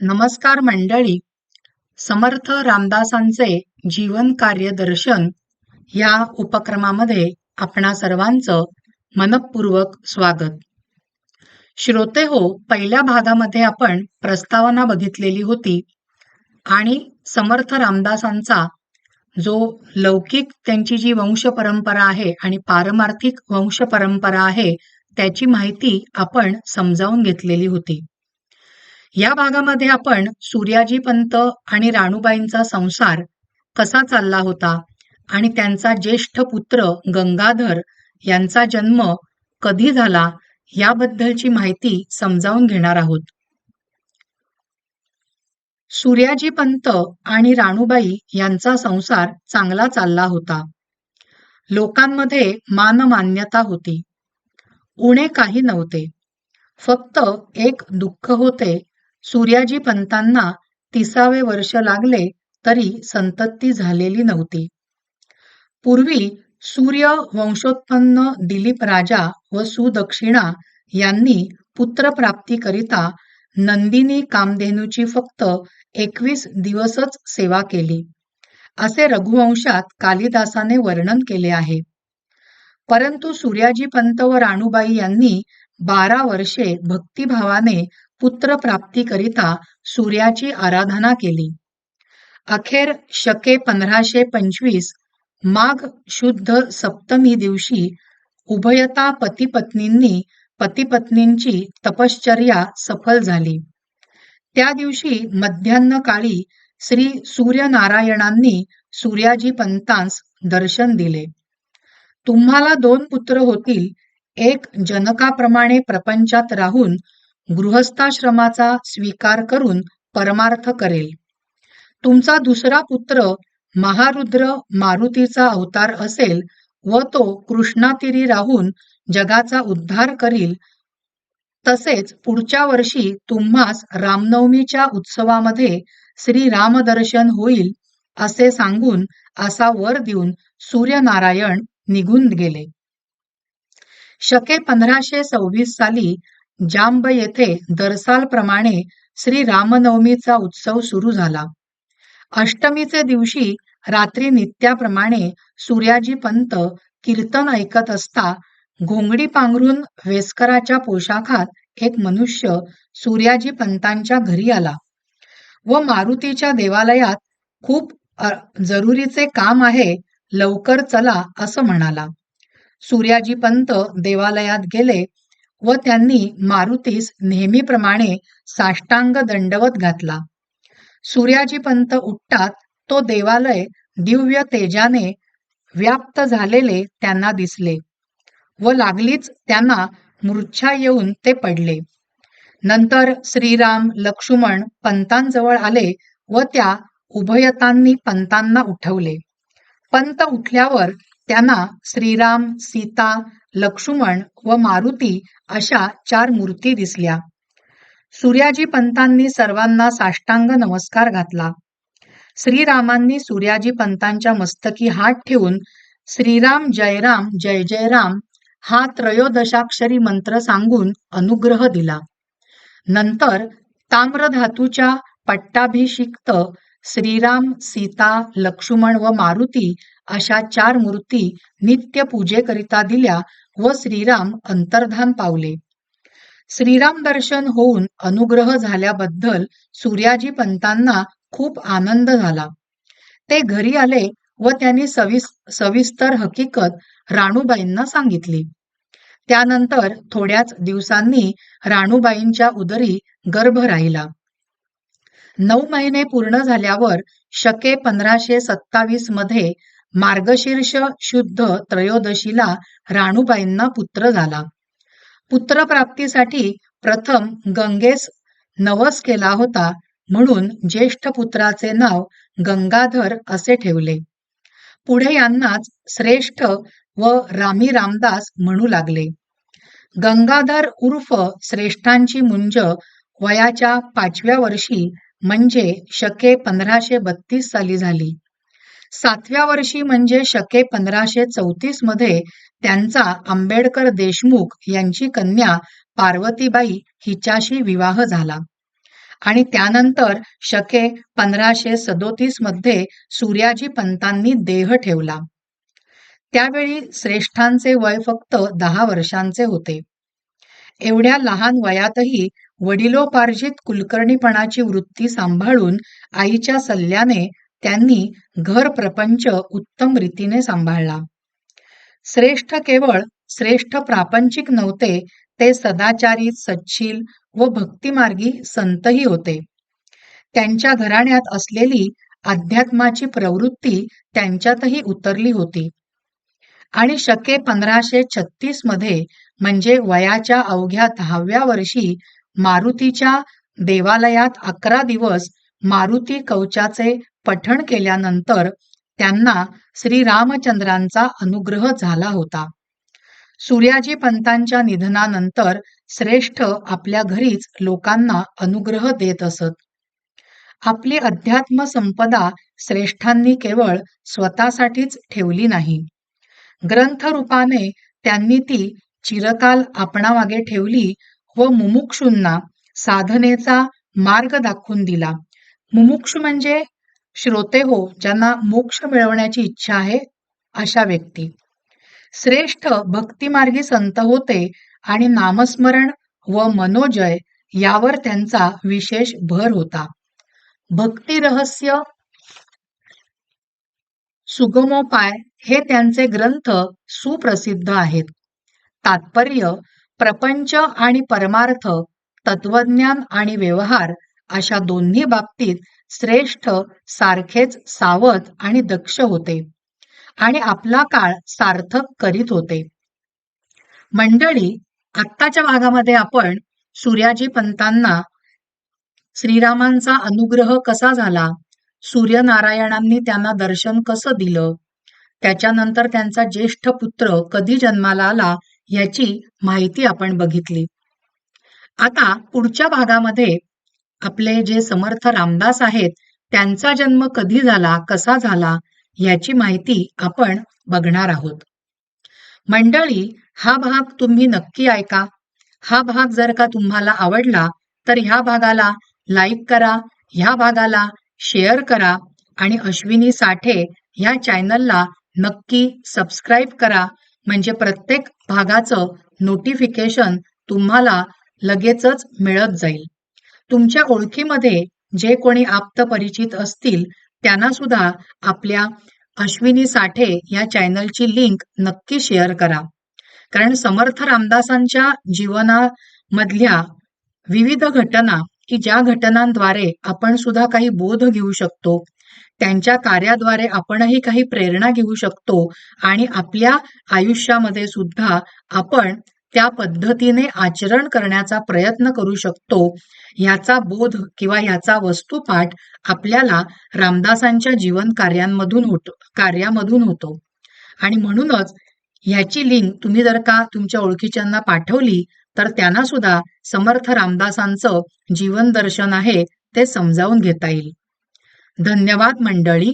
नमस्कार मंडळी. समर्थ रामदासांचे जीवन कार्य दर्शन या उपक्रमामध्ये आपणा सर्वांचं मनपूर्वक स्वागत. श्रोते हो पहिल्या भागामध्ये आपण प्रस्तावना बघितलेली होती आणि समर्थ रामदासांचा जो लौकिक त्यांची जी वंश परंपरा आहे आणि पारमार्थिक वंश परंपरा आहे त्याची माहिती आपण समजावून घेतलेली होती. या भागामध्ये आपण सूर्याजी पंत आणि राणूबाईंचा संसार कसा चालला होता आणि त्यांचा ज्येष्ठ पुत्र गंगाधर यांचा जन्म कधी झाला याबद्दलची माहिती समजावून घेणार आहोत. सूर्याजी पंत आणि राणूबाई यांचा संसार चांगला चालला होता. लोकांमध्ये मानमान्यता होती. उणे काही नव्हते. फक्त एक दुःख होते सूर्याजी पंतांना तिसावे वर्ष लागले तरी संतती झालेली नव्हती. पूर्वी सूर्य वंशोत्पन्न दिलीप राजा व सुदक्षिणा यांनी पुत्रप्राप्तीकरिता नंदिनी कामधेनूची फक्त एकवीस दिवसच सेवा केली. असे रघुवंशात कालिदासाने वर्णन केले आहे. परंतु सूर्याजी पंत व राणूबाई यांनी बारा वर्षे भक्तिभावाने पुत्रप्राप्तीकरिता सूर्याची आराधना केली. अखेर शके पंधराशे पंचवीस माघ शुद्ध सप्तमी दिवशी उभयता पतीपत्नींनी पतीपत्नींची तपश्चर्या सफल झाली. त्या दिवशी मध्यान्ह काळी श्री सूर्यनारायणांनी सूर्याजी पंतांस दर्शन दिले. तुम्हाला दोन पुत्र होतील एक जनकाप्रमाणे प्रपंचात राहून गृहस्थाश्रमाचा स्वीकार करून परमार्थ करेल. तुमचा दुसरा पुत्र महारुद्र मारुतीचा अवतार असेल व तो कृष्णातीरी राहून जगाचा उद्धार करील. तसेच पुढच्या वर्षी तुम्हास रामनवमीच्या उत्सवामध्ये श्री रामदर्शन होईल असे सांगून असा वर देऊन सूर्यनारायण निघून गेले. शके पंधराशे सव्वीस साली जांब येथे दरसालप्रमाणे श्री रामनवमीचा उत्सव सुरू झाला. अष्टमीचे दिवशी रात्री नित्याप्रमाणे सूर्याजी पंत कीर्तन ऐकत असता घोंगडी पांघरून वेस्कराच्या पोशाखात एक मनुष्य सूर्याजी पंतांच्या घरी आला. व मारुतीच्या देवालयात खूप जरुरीचे काम आहे लवकर चला असं म्हणाला. सूर्याजी पंत देवालयात गेले व त्यांनी मारुतीस नेहमीप्रमाणे साष्टांग दंडवत घातला. सूर्याजी पंत उठतात तो देवालय दिव्य तेजाने व्याप्त झालेले त्यांना दिसले व लागलीच त्यांना मूर्छा येऊन ते पडले. नंतर श्रीराम लक्ष्मण पंतांजवळ आले व त्या उभयतांनी पंतांना उठवले. पंत उठल्यावर त्यांना श्रीराम सीता लक्ष्मण व मारुती अशा चार मूर्ती दिसल्या. सूर्याजी पंतांनी सर्वांना साष्टांग नमस्कार घातला. श्रीरामांनी सूर्याजी पंतांच्या मस्तकी हात ठेवून श्रीराम जयराम जय जयराम हा त्रयोदशाक्षरी मंत्र सांगून अनुग्रह दिला. नंतर ताम्रधातूच्या पट्टाभिषिक्त श्रीराम सीता लक्ष्मण व मारुती अशा चार मूर्ती नित्य पूजेकरिता दिल्या व श्रीराम अंतर्धान पावले. श्रीराम दर्शन होऊन अनुग्रह झाल्याबद्दल सूर्याजी पंतांना खूप आनंद झाला. ते घरी आले व त्यांनी सविस सविस्तर हकीकत राणूबाईंना सांगितली. त्यानंतर थोड्याच दिवसांनी राणूबाईंच्या उदरी गर्भ राहिला. नऊ महिने पूर्ण झाल्यावर शके पंधराशे सत्तावीसमध्ये मार्गशीर्ष शुद्ध त्रयोदशीला राणूबाईंना पुत्र झाला. पुत्रप्राप्तीसाठी प्रथम गंगेस नवस केला होता म्हणून ज्येष्ठ पुत्राचे नाव गंगाधर असे ठेवले. पुढे यांनाच श्रेष्ठ व रामी रामदास म्हणू लागले. गंगाधर उर्फ श्रेष्ठांची मुंज वयाच्या पाचव्या वर्षी म्हणजे शके पंधराशे बत्तीस साली झाली. सातव्या वर्षी म्हणजे शके पंधराशे चौतीसमध्ये त्यांचा आंबेडकर देशमुख यांची कन्या पार्वतीबाई हिच्याशी विवाह झाला. आणि त्यानंतर शके पंधराशे सदोतीसमध्ये सूर्याजी पंतांनी देह ठेवला. त्यावेळी श्रेष्ठांचे वय फक्त दहा वर्षांचे होते. एवढ्या लहान वयातही वडिलोपार्जित कुलकर्णीपणाची वृत्ती सांभाळून आईच्या सल्ल्याने त्यांनी घर प्रपंच उत्तम रीतीने सांभाळला. श्रेष्ठ केवळ श्रेष्ठ प्रापंचिक नव्हते ते सदाचारी सच्शील व भक्तिमार्गी संतही होते. त्यांच्या घराण्यात असलेली अध्यात्माची प्रवृत्ती त्यांच्यातही उतरली होती. आणि शके पंधराशे छत्तीसमध्ये म्हणजे वयाच्या अवघ्या दहाव्या वर्षी मारुतीच्या देवालयात अकरा दिवस मारुती कवचाचे पठण केल्यानंतर त्यांना श्री रामचंद्रांचा अनुग्रह झाला होता. सूर्याजी पंतांच्या निधनानंतर श्रेष्ठ आपल्या घरीच लोकांना अनुग्रह देत असत. आपली अध्यात्म संपदा श्रेष्ठांनी केवळ स्वतःसाठीच ठेवली नाही. ग्रंथ रूपाने त्यांनी ती चिरकाल आपणामागे ठेवली व मुमुक्षूंना साधनेचा मार्ग दाखवून दिला. मुमुक्षू म्हणजे श्रोते हो ज्यांना मोक्ष मिळवण्याची इच्छा आहे अशा व्यक्ती. श्रेष्ठ भक्तिमार्गी संत होते आणि नामस्मरण व मनोजय यावर त्यांचा विशेष भर होता. भक्ती रहस्य सुगमोपाय हे त्यांचे ग्रंथ सुप्रसिद्ध आहेत. तात्पर्य प्रपंच आणि परमार्थ तत्वज्ञान आणि व्यवहार अशा दोन्ही बाबतीत श्रेष्ठ सारखेच सावध आणि दक्ष होते. आणि आपला काळ सार्थक करीत होते. मंडळी आत्ताच्या भागामध्ये आपण सूर्याजी पंतांना श्रीरामांचा अनुग्रह कसा झाला? सूर्यनारायणांनी त्यांना दर्शन कसं दिलं? त्याच्यानंतर त्यांचा ज्येष्ठ पुत्र कधी जन्माला आला याची माहिती आपण बघितली. आता पुढच्या भागामध्ये आपले जे समर्थ रामदास आहेत त्यांचा जन्म कधी झाला कसा झाला याची माहिती आपण बघणार आहोत. मंडळी हा भाग तुम्ही नक्की ऐका. हा भाग जर का तुम्हाला आवडला तर ह्या भागाला लाईक करा ह्या भागाला शेअर करा आणि अश्विनी साठे ह्या चॅनलला नक्की सबस्क्राईब करा. म्हणजे प्रत्येक भागाचं नोटिफिकेशन तुम्हाला लगेचच मिळत जाईल. तुमच्या ओळखीमध्ये जे कोणी आप्त परिचित असतील त्यांना सुद्धा आपल्या अश्विनी साठे या चॅनलची लिंक नक्की शेअर करा. कारण समर्थ रामदासांच्या जीवनामधल्या विविध घटना की ज्या घटनांद्वारे आपण सुद्धा काही बोध घेऊ शकतो त्यांच्या कार्याद्वारे आपणही काही प्रेरणा घेऊ शकतो आणि आपल्या आयुष्यामध्ये सुद्धा आपण त्या पद्धतीने आचरण करण्याचा प्रयत्न करू शकतो ह्याचा बोध किंवा ह्याचा वस्तुपाठ आपल्याला रामदासांच्या जीवन कार्यांमधून होतो कार्यामधून होतो. आणि म्हणूनच ह्याची लिंक तुम्ही जर का तुमच्या ओळखीच्यांना पाठवली तर त्यांना सुद्धा समर्थ रामदासांचं जीवन दर्शन आहे ते समजावून घेता येईल. धन्यवाद मंडळी.